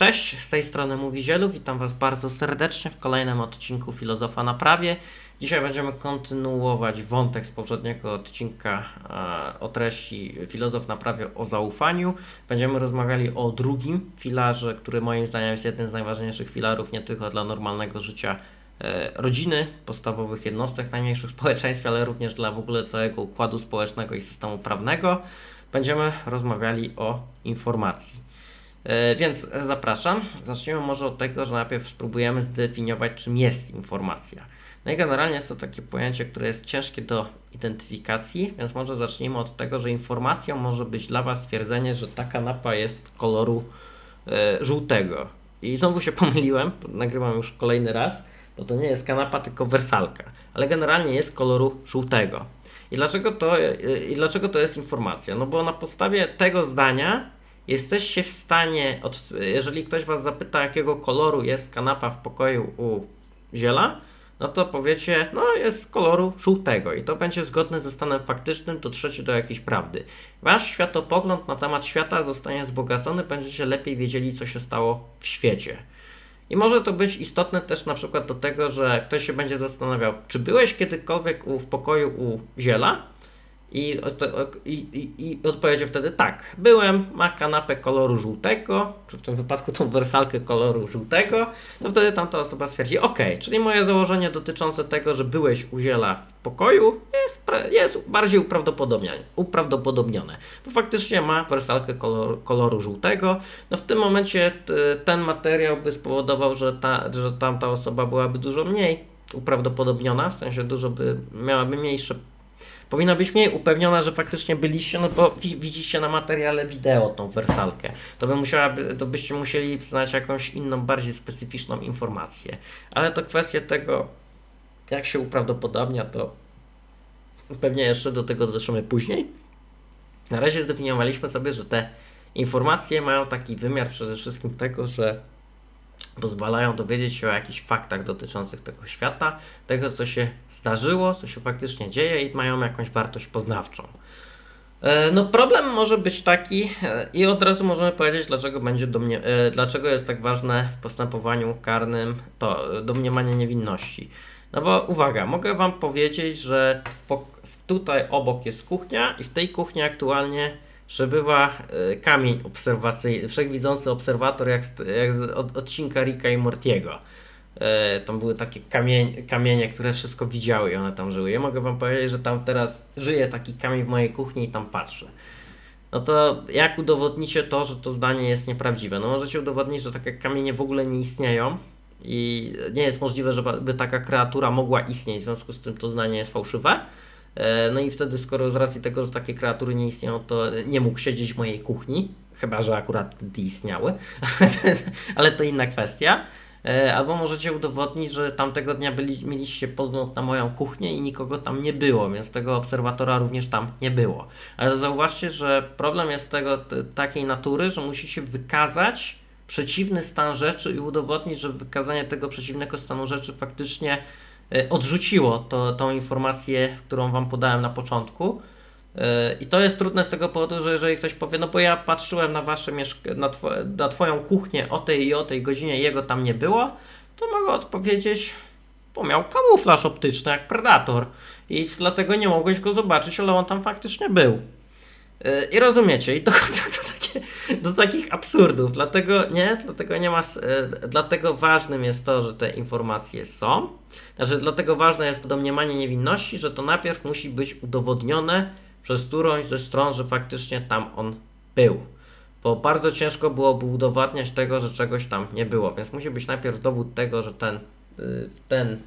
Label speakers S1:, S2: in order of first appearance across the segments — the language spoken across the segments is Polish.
S1: Cześć, z tej strony mówi Zielu, witam Was bardzo serdecznie w kolejnym odcinku Filozofa na Prawie. Dzisiaj będziemy kontynuować wątek z poprzedniego odcinka e, o treści Filozof na Prawie o zaufaniu. Będziemy rozmawiali o drugim filarze, który moim zdaniem jest jednym z najważniejszych filarów nie tylko dla normalnego życia e, rodziny, podstawowych jednostek najmniejszych w społeczeństwie, ale również dla w ogóle całego układu społecznego i systemu prawnego. Będziemy rozmawiali o informacji. E, Więc zapraszam. Zacznijmy może od tego, że najpierw spróbujemy zdefiniować, czym jest informacja. No i generalnie jest to takie pojęcie, które jest ciężkie do identyfikacji, więc może zacznijmy od tego, że informacją może być dla Was stwierdzenie, że ta kanapa jest koloru e, żółtego. I znowu się pomyliłem, nagrywam już kolejny raz, bo to nie jest kanapa, tylko wersalka, ale generalnie jest koloru żółtego. I dlaczego to, e, i dlaczego to jest informacja? No bo na podstawie tego zdania jesteście w stanie, jeżeli ktoś was zapyta, jakiego koloru jest kanapa w pokoju u Ziela, no to powiecie, no jest koloru żółtego i to będzie zgodne ze stanem faktycznym, dotrzecie do jakiejś prawdy. Wasz światopogląd na temat świata zostanie wzbogacony, będziecie lepiej wiedzieli, co się stało w świecie. I może to być istotne też na przykład do tego, że ktoś się będzie zastanawiał, czy byłeś kiedykolwiek u, w pokoju u Ziela? I, i, i, I odpowiedział wtedy tak. Byłem, ma kanapę koloru żółtego, czy w tym wypadku tą wersalkę koloru żółtego, to wtedy tamta osoba stwierdzi, ok, czyli moje założenie dotyczące tego, że byłeś u ziela w pokoju jest, jest bardziej uprawdopodobnione, uprawdopodobnione, bo faktycznie ma wersalkę koloru, koloru żółtego. No w tym momencie t, ten materiał by spowodował, że, ta, że tamta osoba byłaby dużo mniej uprawdopodobniona, w sensie dużo by miałaby mniejsze Powinna być mniej upewniona, że faktycznie byliście, no bo wi- widzicie na materiale wideo tą wersalkę. To, by musiałaby, to byście musieli znać jakąś inną, bardziej specyficzną informację. Ale to kwestia tego, jak się uprawdopodobnia, to pewnie jeszcze do tego dotrzemy później. Na razie zdefiniowaliśmy sobie, że te informacje mają taki wymiar przede wszystkim tego, że pozwalają dowiedzieć się o jakichś faktach dotyczących tego świata, tego co się zdarzyło, co się faktycznie dzieje i mają jakąś wartość poznawczą. E, No problem może być taki e, i od razu możemy powiedzieć, dlaczego będzie domnie, e, dlaczego jest tak ważne w postępowaniu karnym to domniemanie niewinności. No bo uwaga, mogę wam powiedzieć, że tutaj obok jest kuchnia i w tej kuchni aktualnie przebywa e, kamień obserwacyjny, wszechwidzący obserwator jak, z- jak z od, odcinka Ricka i Mortiego. E, tam były takie kamień, kamienie, które wszystko widziały i one tam żyły. Ja mogę wam powiedzieć, że tam teraz żyje taki kamień w mojej kuchni i tam patrzę. No to jak udowodnicie to, że to zdanie jest nieprawdziwe? No możecie udowodnić, że takie kamienie w ogóle nie istnieją i nie jest możliwe, żeby taka kreatura mogła istnieć, w związku z tym to zdanie jest fałszywe. E, No i wtedy, skoro z racji tego, że takie kreatury nie istnieją, to nie mógł siedzieć w mojej kuchni, chyba że akurat istniały, ale to inna kwestia. E, Albo możecie udowodnić, że tamtego dnia byli, mieliście podgląd na moją kuchnię i nikogo tam nie było, więc tego obserwatora również tam nie było. Ale zauważcie, że problem jest tego takiej natury, że musicie wykazać przeciwny stan rzeczy i udowodnić, że wykazanie tego przeciwnego stanu rzeczy faktycznie odrzuciło to, tą informację, którą wam podałem na początku. E, I to jest trudne z tego powodu, że jeżeli ktoś powie, no bo ja patrzyłem na wasze mieszk- na, na twoją kuchnię o tej i o tej godzinie, jego tam nie było, to mogę odpowiedzieć, bo miał kamuflaż optyczny jak predator i dlatego nie mogłeś go zobaczyć, ale on tam faktycznie był. E, I rozumiecie, i dochodzę do, takich absurdów, dlatego nie, dlatego nie ma, s- e, dlatego ważnym jest to, że te informacje są, znaczy dlatego ważne jest domniemanie niewinności, że to najpierw musi być udowodnione przez którąś ze stron, że faktycznie tam on był. Bo bardzo ciężko byłoby udowadniać tego, że czegoś tam nie było, więc musi być najpierw dowód tego, że ten, y, ten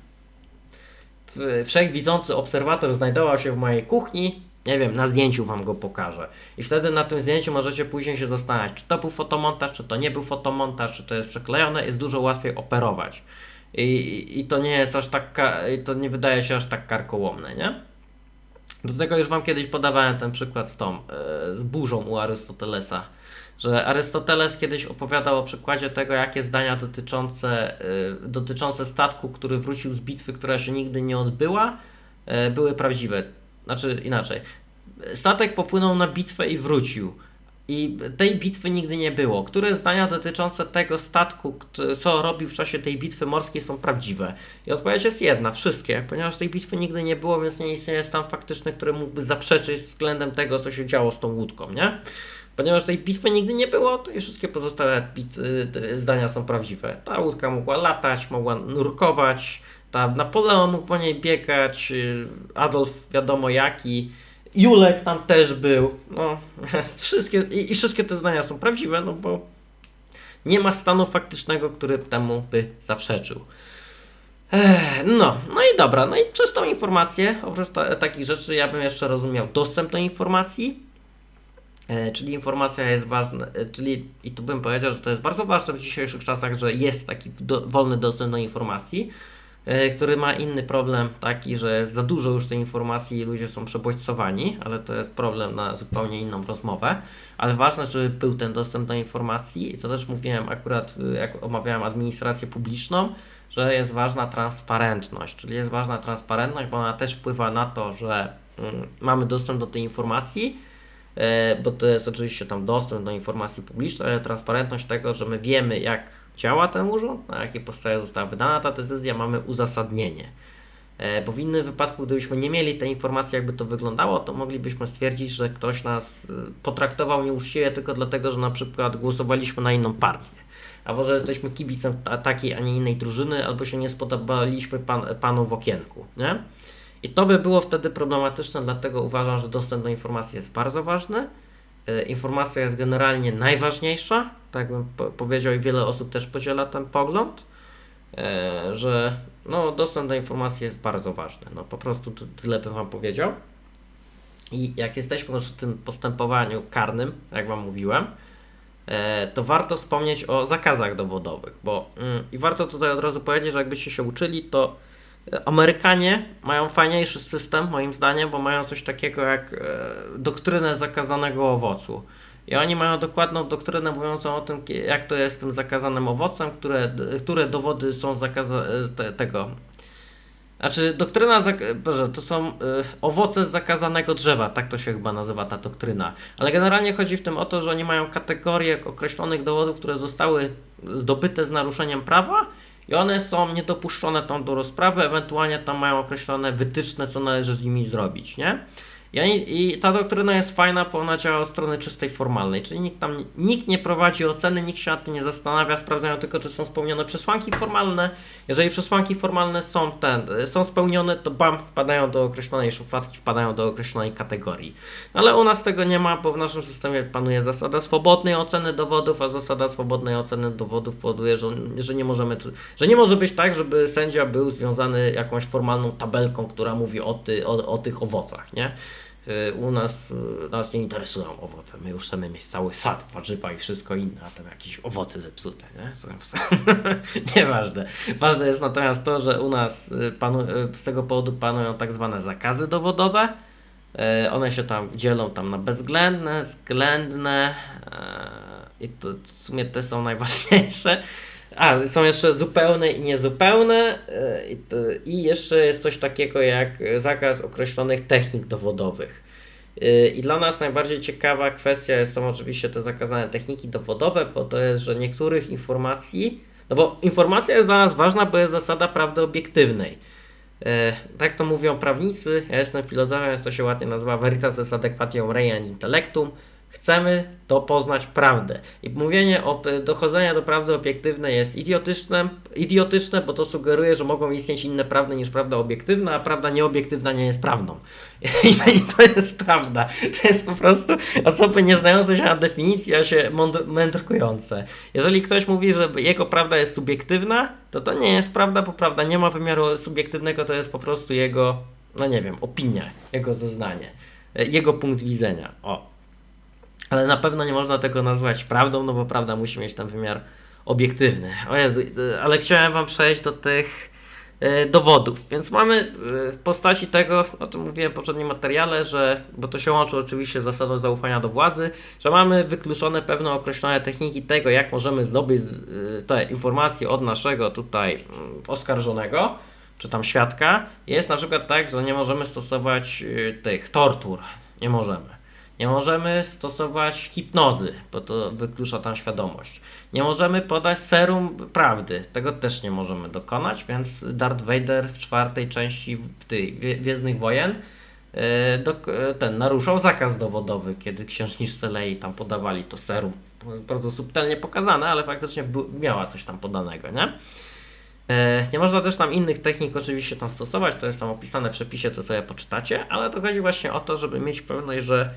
S1: wszechwidzący obserwator znajdował się w mojej kuchni, nie wiem, na zdjęciu wam go pokażę. I wtedy na tym zdjęciu możecie później się zastanawiać, czy to był fotomontaż, czy to nie był fotomontaż, czy to jest przeklejone, jest dużo łatwiej operować. I, i to nie jest aż tak, to nie wydaje się aż tak karkołomne, nie? Do tego już wam kiedyś podawałem ten przykład z tą, e, z burzą u Arystotelesa. Że Arystoteles kiedyś opowiadał o przykładzie tego, jakie zdania dotyczące, e, dotyczące statku, który wrócił z bitwy, która się nigdy nie odbyła, e, były prawdziwe. Znaczy inaczej. Statek popłynął na bitwę i wrócił. I tej bitwy nigdy nie było. Które zdania dotyczące tego statku, co robił w czasie tej bitwy morskiej są prawdziwe? I odpowiedź jest jedna, wszystkie, ponieważ tej bitwy nigdy nie było, więc nie istnieje stan faktyczny, który mógłby zaprzeczyć względem tego, co się działo z tą łódką, nie? Ponieważ tej bitwy nigdy nie było, to i wszystkie pozostałe y, zdania są prawdziwe. Ta łódka mogła latać, mogła nurkować, ta Napoleon mógł po niej biegać, y, Adolf wiadomo jaki, Julek tam też był. No, wszystkie, i, i wszystkie te zdania są prawdziwe, no bo nie ma stanu faktycznego, który temu by zaprzeczył. Ech, No, no i dobra, no i przez tą informację, oprócz ta, takich rzeczy, ja bym jeszcze rozumiał dostęp do informacji, e, czyli informacja jest ważna, e, czyli i tu bym powiedział, że to jest bardzo ważne w dzisiejszych czasach, że jest taki do, wolny dostęp do informacji, który ma inny problem taki, że jest za dużo już tej informacji i ludzie są przebodźcowani, ale to jest problem na zupełnie inną rozmowę. Ale ważne, żeby był ten dostęp do informacji co też mówiłem akurat, y, jak omawiałem administrację publiczną, że jest ważna transparentność, czyli jest ważna transparentność, bo ona też wpływa na to, że mm, mamy dostęp do tej informacji, e, bo to jest oczywiście tam dostęp do informacji publicznej, ale transparentność tego, że my wiemy jak działa ten urząd, na jakiej podstawie została wydana ta decyzja, mamy uzasadnienie. E, Bo w innym wypadku, gdybyśmy nie mieli tej informacji, jakby to wyglądało, to moglibyśmy stwierdzić, że ktoś nas y, potraktował nieuczciwie tylko dlatego, że na przykład głosowaliśmy na inną partię. Albo że jesteśmy kibicem ta- takiej, a nie innej drużyny, albo się nie spodobaliśmy pan, panu w okienku. Nie? I to by było wtedy problematyczne, dlatego uważam, że dostęp do informacji jest bardzo ważny. E, Informacja jest generalnie najważniejsza, tak bym po- powiedział, i wiele osób też podziela ten pogląd e, że no, dostęp do informacji jest bardzo ważny. No, po prostu tyle bym Wam powiedział. I jak jesteśmy już w tym postępowaniu karnym, jak Wam mówiłem, e, to warto wspomnieć o zakazach dowodowych, bo mm, i warto tutaj od razu powiedzieć, że jakbyście się uczyli, to Amerykanie mają fajniejszy system, moim zdaniem, bo mają coś takiego jak e, doktrynę zakazanego owocu. I oni mają dokładną doktrynę mówiącą o tym, jak to jest z tym zakazanym owocem, które, które dowody są zakaza e, te, tego. Znaczy, doktryna, Boże, to są y, owoce z zakazanego drzewa, tak to się chyba nazywa ta doktryna. Ale generalnie chodzi w tym o to, że oni mają kategorię określonych dowodów, które zostały zdobyte z naruszeniem prawa one są niedopuszczone tam do rozprawy, ewentualnie tam mają określone wytyczne, co należy z nimi zrobić, nie? I, ta doktryna jest fajna, bo ona działa od strony czystej formalnej, czyli nikt tam nikt nie prowadzi oceny, nikt się nad tym nie zastanawia, sprawdzają tylko, czy są spełnione przesłanki formalne. Jeżeli przesłanki formalne są ten, są spełnione, to bam, wpadają do określonej szufladki, wpadają do określonej kategorii. Ale u nas tego nie ma, bo w naszym systemie panuje zasada swobodnej oceny dowodów, a zasada swobodnej oceny dowodów powoduje, że, że nie możemy, że nie może być tak, żeby sędzia był związany jakąś formalną tabelką, która mówi o, ty, o, o tych owocach, nie? Y, U nas, y, nas nie interesują owoce. My już chcemy mieć cały sad, warzywa i wszystko inne, a tam jakieś owoce zepsute, nie? Nieważne. Ważne jest natomiast to, że u nas y, panu, z tego powodu panują tak zwane zakazy dowodowe. One się tam dzielą tam na bezwzględne, względne e, i to w sumie te są najważniejsze. A, są jeszcze zupełne i niezupełne e, i, jeszcze jest coś takiego jak zakaz określonych technik dowodowych. E, I dla nas najbardziej ciekawa kwestia są oczywiście te zakazane techniki dowodowe, bo to jest, że niektórych informacji, no bo informacja jest dla nas ważna, bo jest zasada prawdy obiektywnej. E, tak to mówią prawnicy, ja jestem filozofem, więc to się ładnie nazywa veritas est adequatio rei and intellectum. Chcemy to poznać prawdę. I mówienie o dochodzenia do prawdy obiektywnej jest idiotyczne, idiotyczne, bo to sugeruje, że mogą istnieć inne prawdy niż prawda obiektywna, a prawda nieobiektywna nie jest prawdą. I to jest prawda. To jest po prostu osoby nie znające się na definicji, a się mędrkujące. Jeżeli ktoś mówi, że jego prawda jest subiektywna, to to nie jest prawda, bo prawda nie ma wymiaru subiektywnego, to jest po prostu jego, no nie wiem, opinia, jego zeznanie, e, jego punkt widzenia. O. Ale na pewno nie można tego nazwać prawdą, no bo prawda musi mieć tam wymiar obiektywny. O Jezu, y, ale chciałem Wam przejść do tych y, dowodów. Więc mamy y, w postaci tego, o tym mówiłem w poprzednim materiale, że, bo to się łączy oczywiście z zasadą zaufania do władzy, że mamy wykluczone pewne określone techniki tego, jak możemy zdobyć te informacje od naszego tutaj mm, oskarżonego, czy tam świadka. Jest na przykład tak, że nie możemy stosować tych tortur. Nie możemy. Nie możemy stosować hipnozy, bo to wyklucza tam świadomość. Nie możemy podać serum prawdy, tego też nie możemy dokonać, więc Darth Vader w czwartej części w Gwie- Gwiezdnych Wojen e, dok- e, ten naruszał zakaz dowodowy, kiedy księżniczce Lei tam podawali to serum. Bardzo subtelnie pokazane, ale faktycznie miała coś tam podanego, nie? E, Nie można też tam innych technik oczywiście tam stosować, to jest tam opisane w przepisie, to sobie poczytacie, ale to chodzi właśnie o to, żeby mieć pewność, że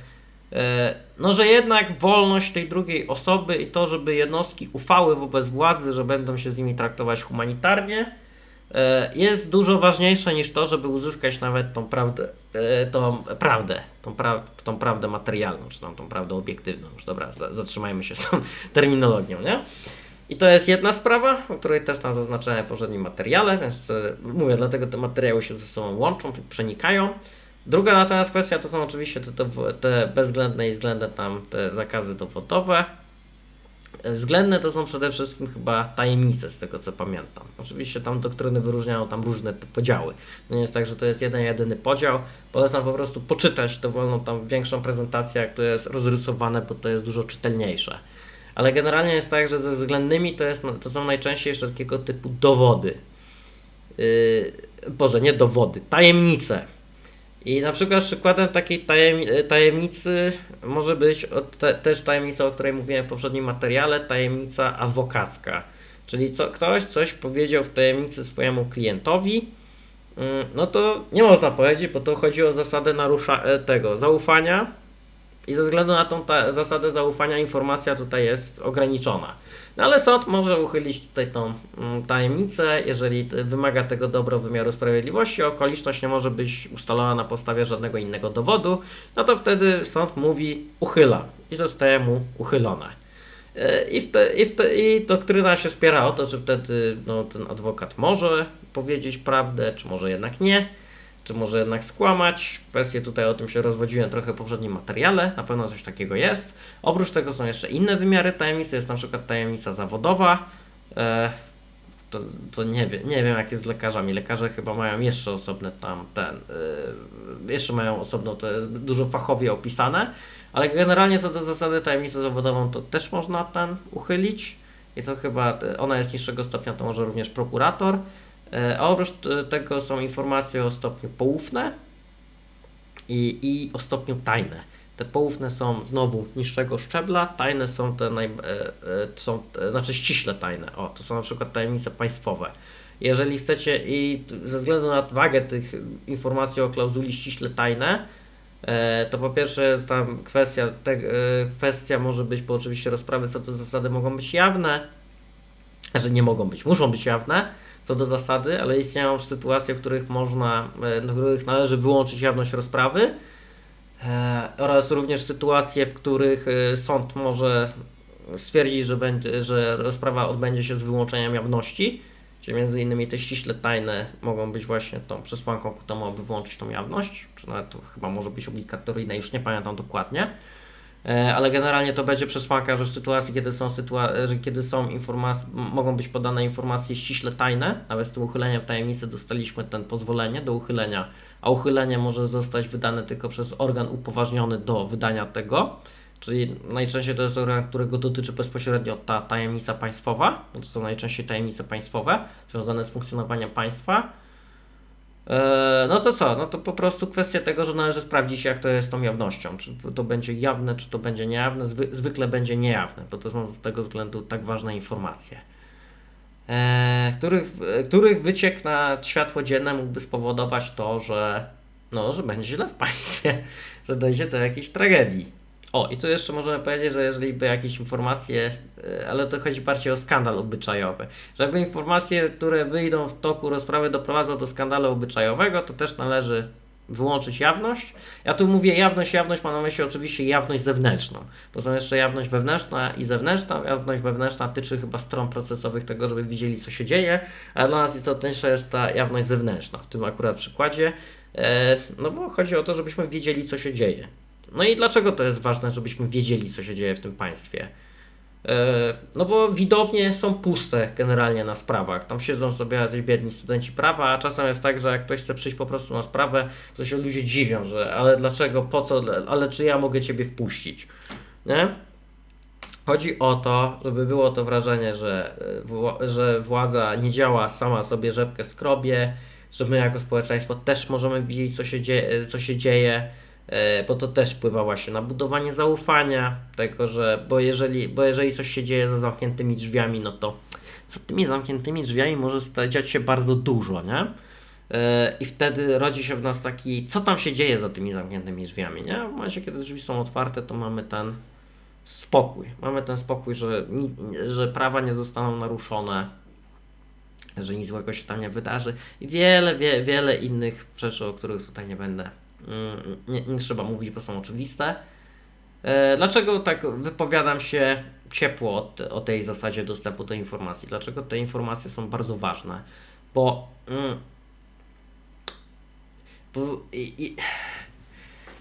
S1: no, że jednak wolność tej drugiej osoby i to, żeby jednostki ufały wobec władzy, że będą się z nimi traktować humanitarnie, e, jest dużo ważniejsze niż to, żeby uzyskać nawet tą prawdę, e, tą prawdę, tą, pra, tą prawdę materialną, czy tam tą prawdę obiektywną. Już dobra, za- zatrzymajmy się z tą terminologią, nie? I to jest jedna sprawa, o której też tam zaznaczałem w poprzednim materiale, więc e, mówię, dlatego te materiały się ze sobą łączą, przenikają. Druga natomiast kwestia to są oczywiście te, te, bezwzględne i względne tam te zakazy dowodowe. Względne to są przede wszystkim chyba tajemnice, z tego co pamiętam. Oczywiście tam doktryny wyróżniają tam różne te podziały. Nie jest tak, że to jest jeden jedyny podział. Polecam po prostu poczytać dowolną tam większą prezentację, jak to jest rozrysowane, bo to jest dużo czytelniejsze. Ale generalnie jest tak, że ze względnymi to, jest, to są najczęściej wszelkiego typu dowody. Yy, Boże, nie dowody, tajemnice. I na przykład przykładem takiej tajem, tajemnicy może być te, też tajemnica, o której mówiłem w poprzednim materiale, tajemnica adwokacka. Czyli co, ktoś coś powiedział w tajemnicy swojemu klientowi, mm, no to nie można powiedzieć, bo to chodzi o zasadę narusza e, tego zaufania i ze względu na tą zasadę zaufania informacja tutaj jest ograniczona. No ale sąd może uchylić tutaj tą mm, tajemnicę, jeżeli wymaga tego dobro wymiaru sprawiedliwości, okoliczność nie może być ustalona na podstawie żadnego innego dowodu, no to wtedy sąd mówi uchyla i zostaje mu uchylone. E, I, wte, i, wte, I doktryna się spiera o to, czy wtedy no, ten adwokat może powiedzieć prawdę, czy może jednak nie czy może jednak skłamać. Kwestie tutaj o tym się rozwodziłem trochę w poprzednim materiale, na pewno coś takiego jest. Oprócz tego są jeszcze inne wymiary tajemnicy, jest na przykład tajemnica zawodowa. E, to, to nie, wiem, nie wiem jak jest z lekarzami. Lekarze chyba mają jeszcze osobne tam ten, e, jeszcze mają osobno, to dużo fachowie opisane, ale generalnie co do zasady tajemnicę zawodową to też można ten uchylić. I to chyba, ona jest niższego stopnia, to może również prokurator. E, A oprócz t- tego są informacje o stopniu poufne i, i o stopniu tajne. Te poufne są znowu niższego szczebla, tajne są te naj, e, e, są, e, znaczy ściśle tajne. O, to są na przykład tajemnice państwowe. Jeżeli chcecie i ze względu na wagę tych informacji o klauzuli ściśle tajne, e, to po pierwsze jest tam kwestia, te, e, kwestia może być, bo oczywiście rozprawy co do zasady mogą być jawne, że nie mogą być, muszą być jawne co do zasady, ale istnieją sytuacje, w których można, e, w których należy wyłączyć jawność rozprawy e, oraz również sytuacje, w których e, sąd może stwierdzić, że, będzie, że rozprawa odbędzie się z wyłączeniem jawności, czyli między innymi te ściśle tajne mogą być właśnie tą przesłanką ku temu, aby wyłączyć tą jawność, czy nawet to chyba może być obligatoryjne, już nie pamiętam dokładnie. E, ale generalnie to będzie przesłanka, że w sytuacji, kiedy są, sytua- że kiedy są informacje, mogą być podane informacje ściśle tajne, nawet z tym uchyleniem tajemnicy dostaliśmy ten pozwolenie do uchylenia, a uchylenie może zostać wydane tylko przez organ upoważniony do wydania tego, czyli najczęściej to jest organ, którego dotyczy bezpośrednio ta tajemnica państwowa, to są najczęściej tajemnice państwowe, związane z funkcjonowaniem państwa. E, No to co? No to po prostu kwestia tego, że należy sprawdzić, jak to jest z tą jawnością. Czy to będzie jawne, czy to będzie niejawne. Zwy, zwykle będzie niejawne, bo to są z tego względu tak ważne informacje. E, których, których wyciek na światło dzienne mógłby spowodować to, że, no, że będzie źle w państwie, że dojdzie do jakiejś tragedii. O, i tu jeszcze możemy powiedzieć, że jeżeli by jakieś informacje, e, ale to chodzi bardziej o skandal obyczajowy, żeby informacje, które wyjdą w toku rozprawy doprowadzą do skandalu obyczajowego, to też należy wyłączyć jawność. Ja tu mówię jawność, jawność, mam na myśli oczywiście jawność zewnętrzną, bo są jeszcze jawność wewnętrzna i zewnętrzna. Jawność wewnętrzna tyczy chyba stron procesowych tego, żeby widzieli, co się dzieje, a dla nas istotniejsza jest ta jawność zewnętrzna, w tym akurat przykładzie, e, no bo chodzi o to, żebyśmy wiedzieli, co się dzieje. No i dlaczego to jest ważne, żebyśmy wiedzieli, co się dzieje w tym państwie? E, No bo widownie są puste generalnie na sprawach. Tam siedzą sobie jacyś biedni studenci prawa, a czasem jest tak, że jak ktoś chce przyjść po prostu na sprawę, to się ludzie dziwią, że ale dlaczego, po co, ale czy ja mogę ciebie wpuścić, nie? Chodzi o to, żeby było to wrażenie, że, że władza nie działa sama sobie rzepkę skrobie, że my jako społeczeństwo też możemy widzieć, co się dzieje, co się dzieje bo to też wpływa właśnie na budowanie zaufania, tego, że, bo jeżeli, bo jeżeli coś się dzieje za zamkniętymi drzwiami, no to za tymi zamkniętymi drzwiami może dziać się bardzo dużo, nie? E, I wtedy rodzi się w nas taki, co tam się dzieje za tymi zamkniętymi drzwiami, nie? W momencie, kiedy drzwi są otwarte, to mamy ten spokój. Mamy ten spokój, że, że prawa nie zostaną naruszone, że nic złego się tam nie wydarzy i wiele, wie, wiele innych rzeczy, o których tutaj nie będę, nie, nie trzeba mówić, bo są oczywiste. E, Dlaczego tak wypowiadam się ciepło o, te- o tej zasadzie dostępu do informacji? Dlaczego te informacje są bardzo ważne? Bo, mm, bo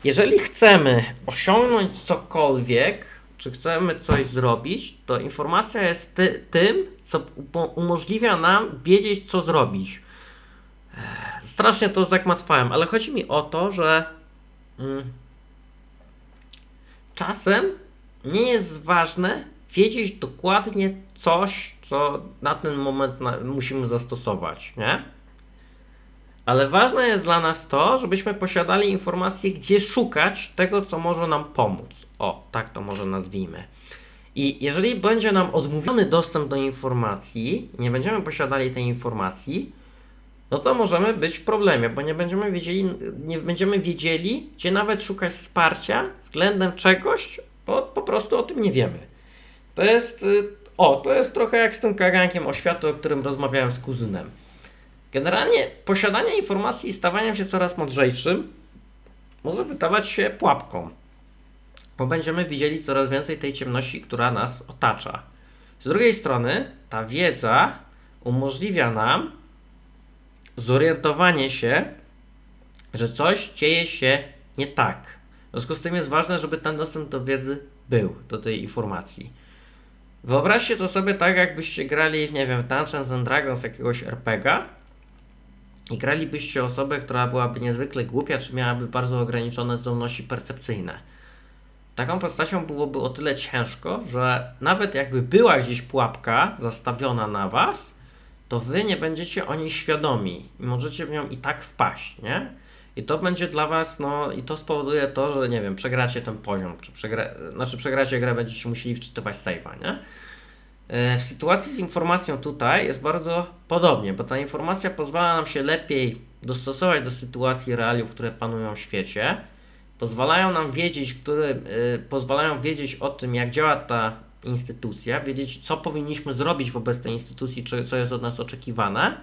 S1: jeżeli chcemy osiągnąć cokolwiek, czy chcemy coś zrobić, to informacja jest ty, tym, co umożliwia nam wiedzieć, co zrobić. Strasznie to zagmatwałem, ale chodzi mi o to, że mm, czasem nie jest ważne wiedzieć dokładnie coś, co na ten moment na, musimy zastosować, nie? Ale ważne jest dla nas to, żebyśmy posiadali informacje, gdzie szukać tego, co może nam pomóc. O, tak to może nazwijmy. I jeżeli będzie nam odmówiony dostęp do informacji, nie będziemy posiadali tej informacji, no to możemy być w problemie, bo nie będziemy wiedzieli, nie będziemy wiedzieli, gdzie nawet szukać wsparcia względem czegoś, bo po prostu o tym nie wiemy. To jest, y, o, to jest trochę jak z tym kagankiem oświatu, o którym rozmawiałem z kuzynem. Generalnie posiadanie informacji i stawanie się coraz mądrzejszym może wydawać się pułapką, bo będziemy widzieli coraz więcej tej ciemności, która nas otacza. Z drugiej strony, ta wiedza umożliwia nam zorientowanie się, że coś dzieje się nie tak. W związku z tym jest ważne, żeby ten dostęp do wiedzy był, do tej informacji. Wyobraźcie to sobie tak, jakbyście grali, nie wiem, Dungeons and Dragons jakiegoś RPGa i gralibyście osobę, która byłaby niezwykle głupia, czy miałaby bardzo ograniczone zdolności percepcyjne. Taką postacią byłoby o tyle ciężko, że nawet jakby była gdzieś pułapka zastawiona na was, to wy nie będziecie o niej świadomi i możecie w nią i tak wpaść, nie? I to będzie dla was, no i to spowoduje to, że nie wiem, przegracie ten poziom, czy przegra... znaczy przegracie grę, będziecie musieli wczytywać save'a, nie? E, W sytuacji z informacją tutaj jest bardzo podobnie, bo ta informacja pozwala nam się lepiej dostosować do sytuacji realiów, które panują w świecie. Pozwalają nam wiedzieć, który, y, pozwalają wiedzieć o tym, jak działa ta instytucja, wiedzieć, co powinniśmy zrobić wobec tej instytucji, czy co jest od nas oczekiwane.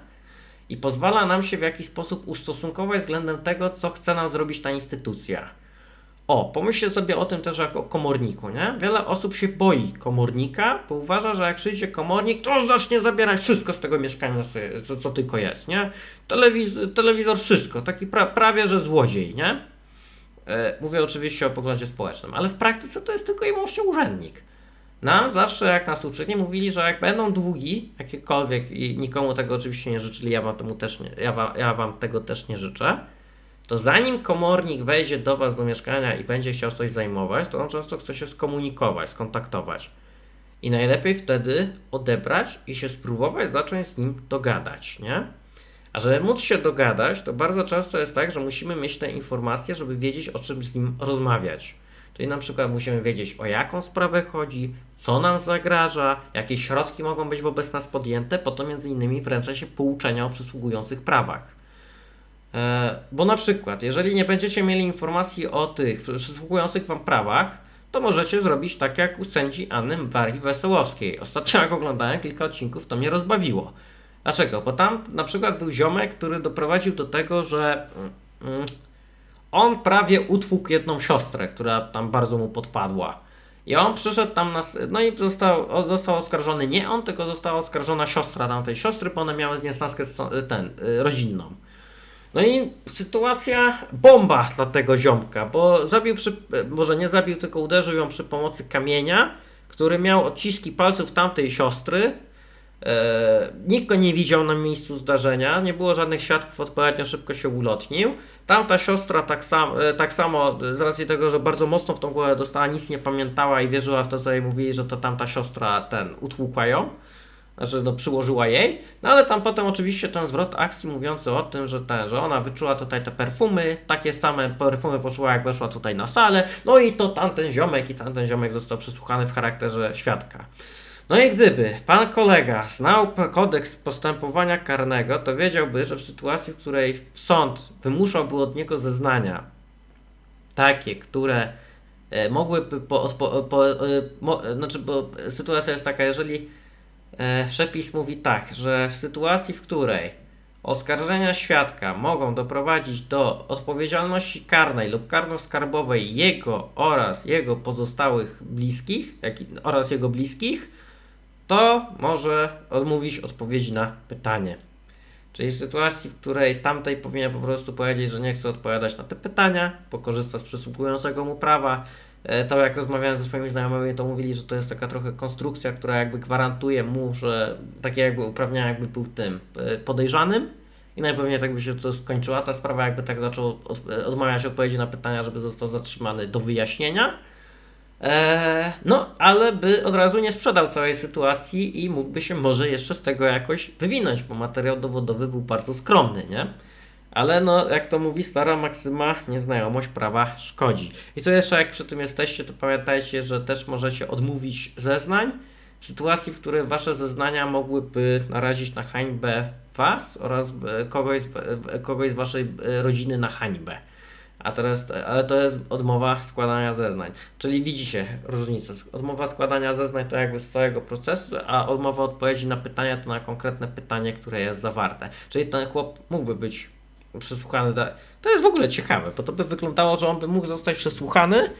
S1: I pozwala nam się w jakiś sposób ustosunkować względem tego, co chce nam zrobić ta instytucja. O, pomyślcie sobie o tym też jako o komorniku, nie? Wiele osób się boi komornika, bo uważa, że jak przyjdzie komornik, to zacznie zabierać wszystko z tego mieszkania, co, co, co tylko jest, nie? Telewiz telewizor, wszystko, taki pra prawie, że złodziej, nie? E, mówię oczywiście o poglądzie społecznym, ale w praktyce to jest tylko i wyłącznie urzędnik. Nam zawsze, jak nas uczyli, mówili, że jak będą długi, jakiekolwiek, i nikomu tego oczywiście nie życzyli, ja wam, temu też nie, ja wam, ja wam tego też nie życzę, to zanim komornik wejdzie do Was do mieszkania i będzie chciał coś zajmować, to on często chce się skomunikować, skontaktować. I najlepiej wtedy odebrać i się spróbować zacząć z nim dogadać, nie? A żeby móc się dogadać, to bardzo często jest tak, że musimy mieć te informacje, żeby wiedzieć, o czym z nim rozmawiać. Czyli na przykład musimy wiedzieć, o jaką sprawę chodzi, co nam zagraża, jakie środki mogą być wobec nas podjęte, po to między innymi wręcza się pouczenia o przysługujących prawach. E, Bo na przykład, jeżeli nie będziecie mieli informacji o tych przysługujących Wam prawach, to możecie zrobić tak jak u sędzi Anny Marii Wesołowskiej. Ostatnio jak oglądałem kilka odcinków, to mnie rozbawiło. Dlaczego? Bo tam na przykład był ziomek, który doprowadził do tego, że mm, mm, on prawie utłukł jedną siostrę, która tam bardzo mu podpadła. I on przyszedł tam na. No i został, został oskarżony nie on, tylko została oskarżona siostra tamtej siostry, bo one miały niesnaskę ten, y, rodzinną. No i sytuacja bomba dla tego ziomka, bo zabił przy, może nie zabił, tylko uderzył ją przy pomocy kamienia, który miał odciski palców tamtej siostry. E, nikt go nie widział na miejscu zdarzenia, nie było żadnych świadków, odpowiednio szybko się ulotnił. Tamta siostra tak, sam, e, tak samo, z racji tego, że bardzo mocno w tą głowę dostała, nic nie pamiętała i wierzyła w to, co jej mówili, że to tamta siostra ten utłukła ją. Znaczy, no, przyłożyła jej. No ale tam potem oczywiście ten zwrot akcji mówiący o tym, że, ten, że ona wyczuła tutaj te perfumy, takie same perfumy poczuła, jak weszła tutaj na salę. No i to tamten ziomek i tamten ziomek został przesłuchany w charakterze świadka. No i gdyby pan kolega znał kodeks postępowania karnego, to wiedziałby, że w sytuacji, w której sąd wymuszałby od niego zeznania takie, które e, mogłyby po, po, po, e, mo, znaczy, bo sytuacja jest taka, jeżeli e, przepis mówi tak, że w sytuacji, w której oskarżenia świadka mogą doprowadzić do odpowiedzialności karnej lub karno-skarbowej jego oraz jego pozostałych bliskich, jak oraz jego bliskich, to może odmówić odpowiedzi na pytanie. Czyli w sytuacji, w której tamtej powinien po prostu powiedzieć, że nie chce odpowiadać na te pytania, bo korzysta z przysługującego mu prawa. E, To jak rozmawiałem ze swoimi znajomymi, to mówili, że to jest taka trochę konstrukcja, która jakby gwarantuje mu, że takie jakby uprawnienia jakby był tym e, podejrzanym i najpewniej tak by się to skończyła ta sprawa, jakby tak zaczął e, odmawiać odpowiedzi na pytania, żeby został zatrzymany do wyjaśnienia. Eee, no, ale by od razu nie sprzedał całej sytuacji i mógłby się może jeszcze z tego jakoś wywinąć, bo materiał dowodowy był bardzo skromny, nie? Ale no, jak to mówi stara Maksyma, nieznajomość prawa szkodzi. I to jeszcze jak przy tym jesteście, to pamiętajcie, że też możecie odmówić zeznań w sytuacji, w której wasze zeznania mogłyby narazić na hańbę was oraz e, kogoś, e, kogoś z waszej e, rodziny na hańbę. A teraz, ale to jest odmowa składania zeznań. Czyli widzicie różnicę. Odmowa składania zeznań to jakby z całego procesu, a odmowa odpowiedzi na pytania to na konkretne pytanie, które jest zawarte. Czyli ten chłop mógłby być przesłuchany. To jest w ogóle ciekawe, bo to by wyglądało, że on by mógł zostać przesłuchany,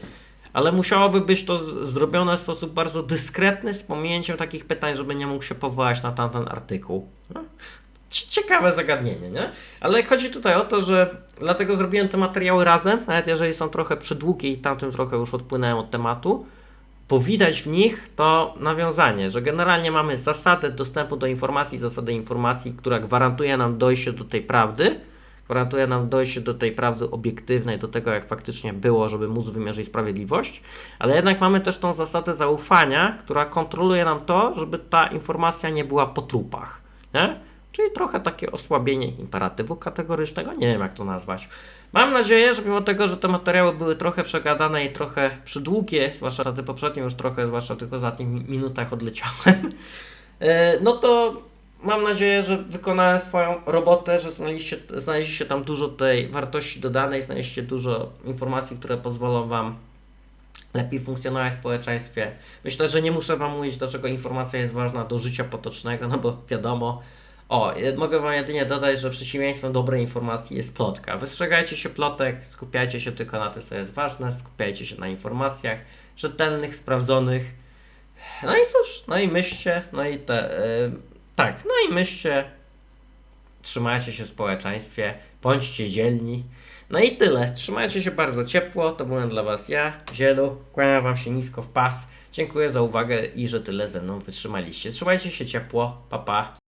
S1: ale musiałoby być to zrobione w sposób bardzo dyskretny, z pominięciem takich pytań, żeby nie mógł się powołać na tamten artykuł. No. Ciekawe zagadnienie, nie? Ale chodzi tutaj o to, że dlatego zrobiłem te materiały razem, nawet jeżeli są trochę przydługie i tamtym trochę już odpłynąłem od tematu, bo widać w nich to nawiązanie, że generalnie mamy zasadę dostępu do informacji, zasadę informacji, która gwarantuje nam dojście do tej prawdy, gwarantuje nam dojście do tej prawdy obiektywnej, do tego jak faktycznie było, żeby móc wymierzyć sprawiedliwość, ale jednak mamy też tą zasadę zaufania, która kontroluje nam to, żeby ta informacja nie była po trupach, nie? Czyli trochę takie osłabienie imperatywu kategorycznego, nie wiem jak to nazwać. Mam nadzieję, że mimo tego, że te materiały były trochę przegadane i trochę przydługie, zwłaszcza te poprzednie już trochę, zwłaszcza w tych ostatnich mi- minutach odleciałem, e, no to mam nadzieję, że wykonałem swoją robotę, że znaleźliście, znaleźliście tam dużo tej wartości dodanej, znaleźliście dużo informacji, które pozwolą Wam lepiej funkcjonować w społeczeństwie. Myślę, że nie muszę Wam mówić, dlaczego informacja jest ważna do życia potocznego, no bo wiadomo. O, mogę Wam jedynie dodać, że przeciwieństwem dobrej informacji jest plotka. Wystrzegajcie się plotek, skupiajcie się tylko na tym, co jest ważne, skupiajcie się na informacjach rzetelnych, sprawdzonych. No i cóż, no i myślcie, no i te, e, tak, no i myślcie, trzymajcie się w społeczeństwie, bądźcie dzielni. No i tyle. Trzymajcie się bardzo ciepło. To byłem dla Was ja, Zielu. Kłaniam Wam się nisko w pas. Dziękuję za uwagę i że tyle ze mną wytrzymaliście. Trzymajcie się ciepło. Pa, pa.